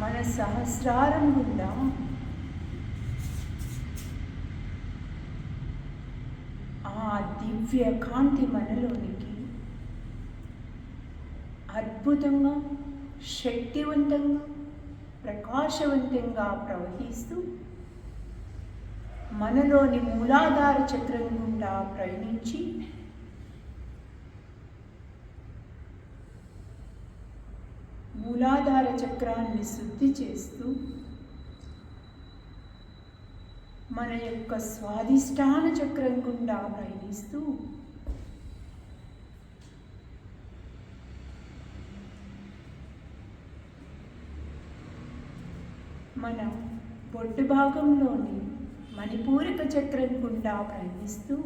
మన సహస్రారం గుండా. ఆ దివ్య కాంతి మనలోనికి అద్భుతంగా శక్తివంతంగా ప్రకాశవంతంగా ప్రవహిస్తూ మనలోని మూలాధార చక్రం గుండా ప్రయాణించి మూలాధార చక్రాన్ని శుద్ధి చేస్తూ మన యొక్క స్వాదిష్టాన చక్రం గుండా ప్రయాణిస్తూ మన బొడ్డు భాగంలోని మణిపూరిక చక్రం గుండా ప్రయాణిస్తూ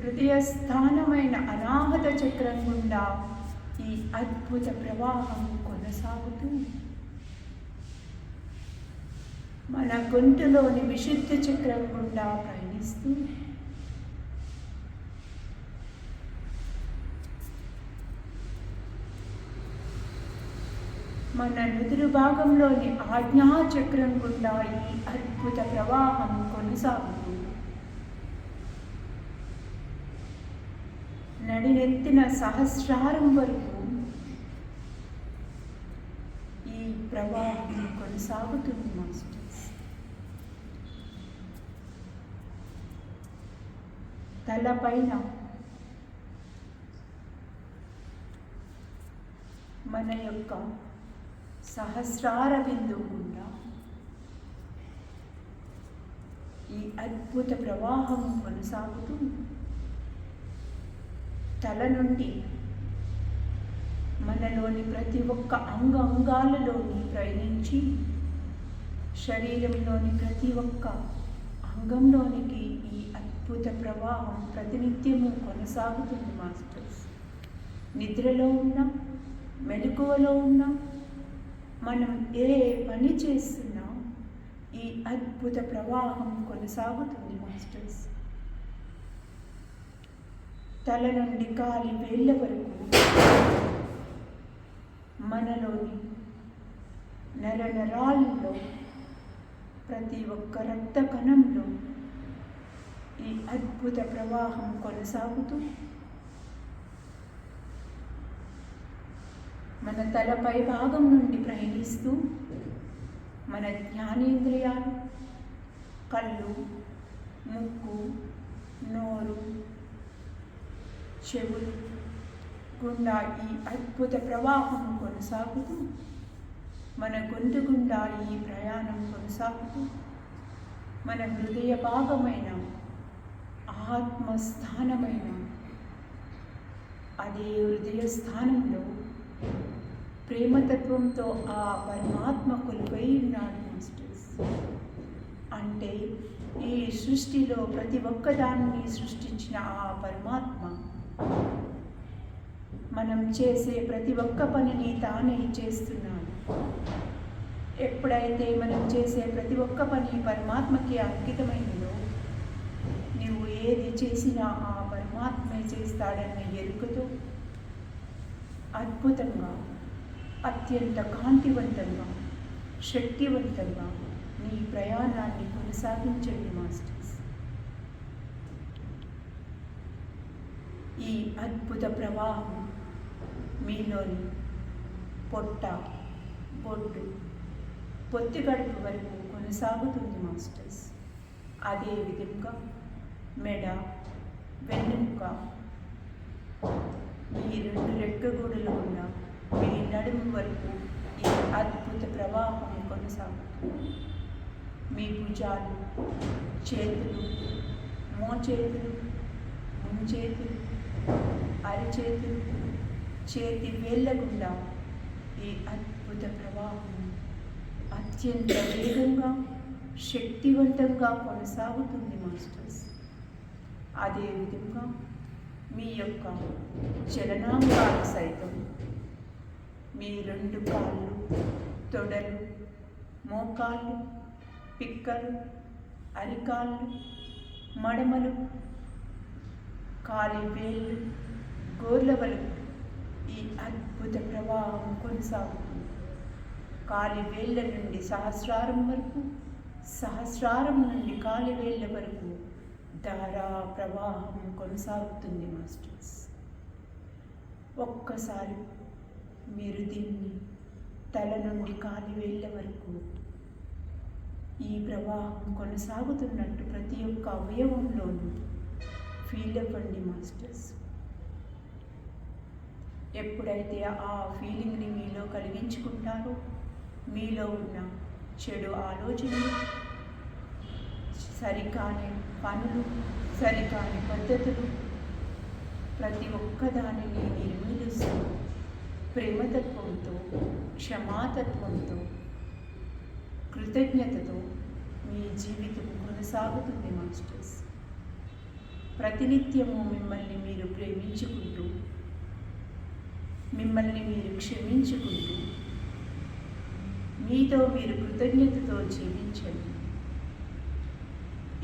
హృదయ స్థానమైన అనాహత చక్రం గుండా ఈ అద్భుత ప్రవాహం కొనసాగుతూ మన గొంతులోని విశుద్ధ చక్రం గుండా పయనిస్తూ మన నుదురు భాగంలోని ఆజ్ఞా చక్రం గుండా ఈ అద్భుత ప్రవాహం కొనసాగుతూ నడినెత్తిన సహస్రారం వరకు ఈ ప్రవాహం కొనసాగుతుంది మాస్టర్స్ తలపైన మన యొక్క సహస్రార బిందువు గుండా ఈ అద్భుత ప్రవాహం కొనసాగుతూ తల నుండి మనలోని ప్రతి ఒక్క అంగ అంగాలలోని ప్రయాణించి శరీరంలోని ప్రతి ఒక్క అంగంలోనికి ఈ అద్భుత ప్రవాహం ప్రతినిత్యము కొనసాగుతుంది మాస్టర్స్. నిద్రలో ఉన్నాం మెలకువలో ఉన్నాం మనం ఏ పని చేస్తున్నా ఈ అద్భుత ప్రవాహం కొనసాగుతుంది మాస్టర్స్. తల నుండి కాలి వేళ్ళ వరకు మనలోని నర నరాల్లో ప్రతి ఒక్క రక్త కణంలో ఈ అద్భుత ప్రవాహం కొనసాగుతూ మన తలపై భాగం నుండి ప్రయాణిస్తూ మన జ్ఞానేంద్రియాలు కళ్ళు ముక్కు చెవులు గుండా ఈ అద్భుత ప్రవాహం కొనసాగుతూ మన గొంతు గుండా ఈ ప్రయాణం కొనసాగుతూ మన హృదయ భాగమైన ఆత్మస్థానమైన అదే హృదయ స్థానంలో ప్రేమతత్వంతో ఆ పరమాత్మ కొలుపై ఉన్నాడు మాస్టర్స్ అంటే ఈ సృష్టిలో ప్రతి ఒక్కదాన్ని సృష్టించిన ఆ పరమాత్మ మనం చేసే ప్రతి ఒక్క పనిని తానే చేస్తున్నాడు ఎప్పుడైతే మనం చేసే ప్రతి ఒక్క పని పరమాత్మకి అంకితమైందో నువ్వు ఏది చేసినా ఆ పరమాత్మే చేస్తాడన్న ఎరుకతో అద్భుతంగా అత్యంత కాంతివంతంగా శక్తివంతంగా నీ ప్రయాణాన్ని కొనసాగించండి మాస్టర్. ఈ అద్భుత ప్రవాహం మీలోని పొట్ట బొడ్డు పొత్తి గడుపు వరకు కొనసాగుతుంది మాస్టర్స్. అదే విధంగా మెడ వెన్నెముక మీ రెండు రెక్కగూడలు ఉన్న మీ నడుము వరకు ఈ అద్భుత ప్రవాహం కొనసాగుతుంది. మీ భుజాలు చేతులు మోచేతులు ముంచేతులు అరిచేతులు చేతి వేళ్ళ గుండా ఈ అద్భుత ప్రవాహం అత్యంత వేగంగా శక్తివంతంగా కొనసాగుతుంది మాస్టర్స్. అదేవిధంగా మీ యొక్క చలనాంగాలు సైతం మీ రెండు కాళ్ళు తొడలు మోకాళ్ళు పిక్కలు అరికాళ్ళు మడమలు కాలి వేళ్ళు గోర్ల వరకు ఈ అద్భుత ప్రవాహం కొనసాగుతుంది. కాలి వేళ్ళ నుండి సహస్రారం వరకు సహస్రారం నుండి కాలి వేళ్ళ వరకు ధారా ప్రవాహం కొనసాగుతుంది మాస్టర్స్. ఒక్కసారి మీరు దీన్ని తల నుండి కాలి వేళ్ళ వరకు ఈ ప్రవాహం కొనసాగుతున్నట్టు ప్రతి ఒక్క అవయవంలోనూ ఫీల్ అవ్వండి మాస్టర్స్ ఎప్పుడైతే ఆ ఫీలింగ్ని మీలో కలిగించుకుంటారో మీలో ఉన్న చెడు ఆలోచనలు సరికాని పనులు సరికాని పద్ధతులు ప్రతి ఒక్కదానిని నిర్మూలిస్తూ ప్రేమతత్వంతో క్షమాతత్వంతో కృతజ్ఞతతో మీ జీవితం కొనసాగుతుంది మాస్టర్స్. ప్రతినిత్యము మిమ్మల్ని మీరు ప్రేమించుకుంటూ మిమ్మల్ని మీరు క్షమించుకుంటూ మీతో మీరు కృతజ్ఞతతో జీవించండి.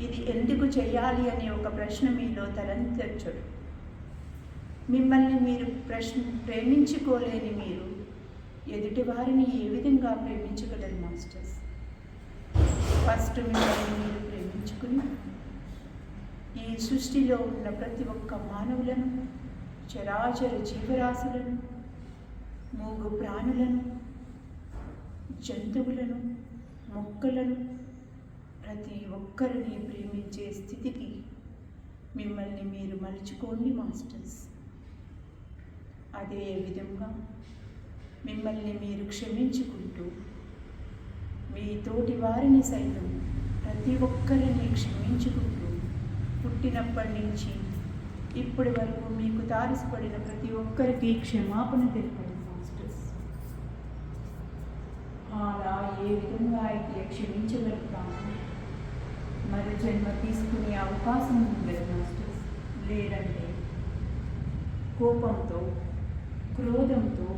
ఇది ఎందుకు చేయాలి అనే ఒక ప్రశ్న మీలో తలంతొచ్చడు. మిమ్మల్ని మీరు ప్రశ్న ప్రేమించుకోలేని మీరు ఎదుటి వారిని ఏ విధంగా ప్రేమించగలరు మాస్టర్స్? ఫస్ట్ మిమ్మల్ని మీరు ప్రేమించుకుని ఈ సృష్టిలో ఉన్న ప్రతి ఒక్క మానవులను చరాచర జీవరాశులను మూగు ప్రాణులను జంతువులను మొక్కలను ప్రతి ఒక్కరిని ప్రేమించే స్థితికి మిమ్మల్ని మీరు మలుచుకోండి మాస్టర్స్. అదే విధంగా మిమ్మల్ని మీరు క్షమించుకుంటూ మీ తోటి వారిని సైతం ప్రతి ఒక్కరిని క్షమించుకుంటూ పుట్టినప్పటి నుంచి ఇప్పటి వరకు మీకు తారసపడిన ప్రతి ఒక్కరికి క్షమాపణ తెలిపండి మాస్టర్స్. అలా ఏ విధంగా అయితే క్షమించగలుగుతాము మరి జన్మ తీసుకునే అవకాశం ఉండదు మాస్టర్స్? లేదంటే కోపంతో క్రోధంతో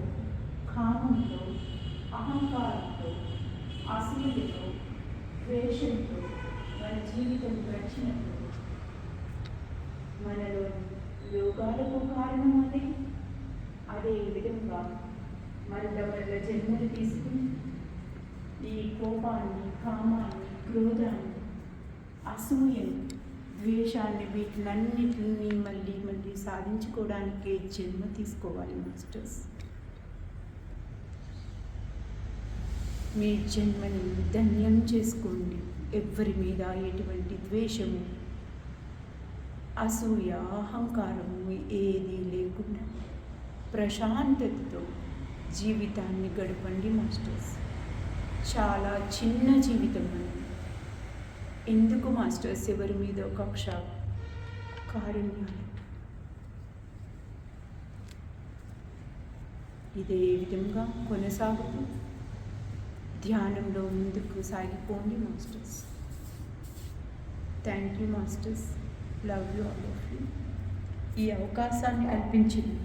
కామంతో అహంకారంతో అసూయతో ద్వేషంతో మన జీవితం గడిచినప్పుడు మనలో రోగాలకు కారణం అదే అదే విధంగా మరల జన్మలు తీసుకుని ఈ కోపాన్ని కామాన్ని క్రోధాన్ని అసూయను ద్వేషాన్ని వీటినన్నిటిని మళ్ళీ మళ్ళీ సాధించుకోవడానికే జన్మ తీసుకోవాలి మాస్టర్స్. మీ జన్మని ధన్యం చేసుకోండి. ఎవ్వరి మీద ఎటువంటి ద్వేషము అసూయ అహంకారము ఏది లేకుండా ప్రశాంతతతో జీవితాన్ని గడపండి మాస్టర్స్. చాలా చిన్న జీవితం అని ఎందుకు మాస్టర్స్? ఎవరి మీద కక్ష కారుణ్యాలు. ఇదే విధంగా కొనసాగుతూ ధ్యానంలో ముందుకు సాగిపోండి masters. Thank you masters. Love you all of you ఈ అవకాశాన్ని కల్పించింది